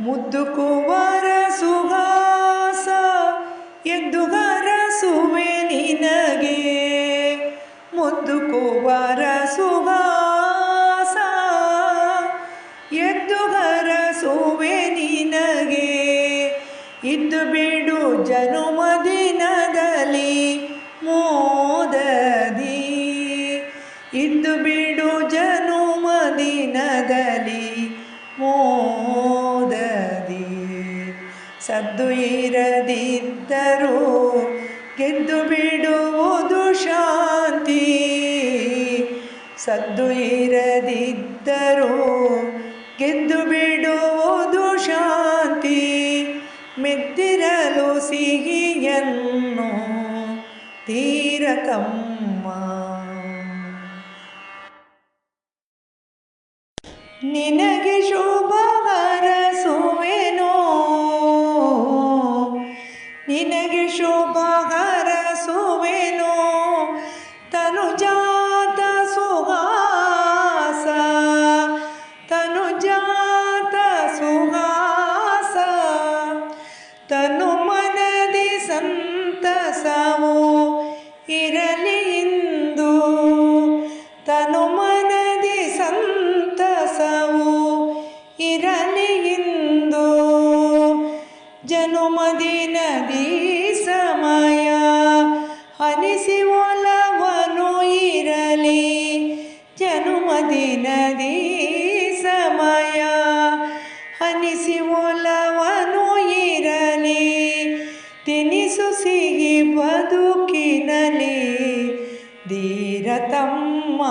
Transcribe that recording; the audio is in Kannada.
ಮುದ್ದು ಕುವರ ಸುಹಾಸ ಎದ್ದು ಸುವೆ ನಿನಗೆ. ಮುದ್ದು ಕುವರ ಸುಹಾಸ ಎದ್ದು ಸುವೆ ನಿನಗೆ. ಇದ್ದು ಬಿಡು ಜನುಮ ದಿನದಲ್ಲಿ ಮೋದದಿ. ಇದ್ದು ಬಿಡು ಜನುಮ ದಿನದಲ್ಲಿ ಮೋದದಿ ಸದ್ದು ಇರದಿದ್ದರೂ ಗೆದ್ದು ಬಿಡುವುದು ಶಾಂತಿ. ಸದ್ದು ಇರದಿದ್ದರೂ ಗೆದ್ದು ಬಿಡುವುದು ಶಾಂತಿ. ಮೆದ್ದಿರಲು ಸಿಹಿಯನ್ನು ತೀರಕಮ್ಮ ನಿನಗೆ ಶುಭ ನಿನಗೆ ಶುಭ ಜನುಮದಿನದಿ ಸಮಯ. ಹನಿಸಿ ಒಲವನು ಇರಲಿ. ಜನುಮದಿನದಿ ಸಮಯ. ಹನಿಸಿ ಒಲವನು ಇರಲಿ. ತಿನಿಸು ಸಿಹಿ ಬದುಕಿನಲಿ ಧೀರತಮ್ಮ.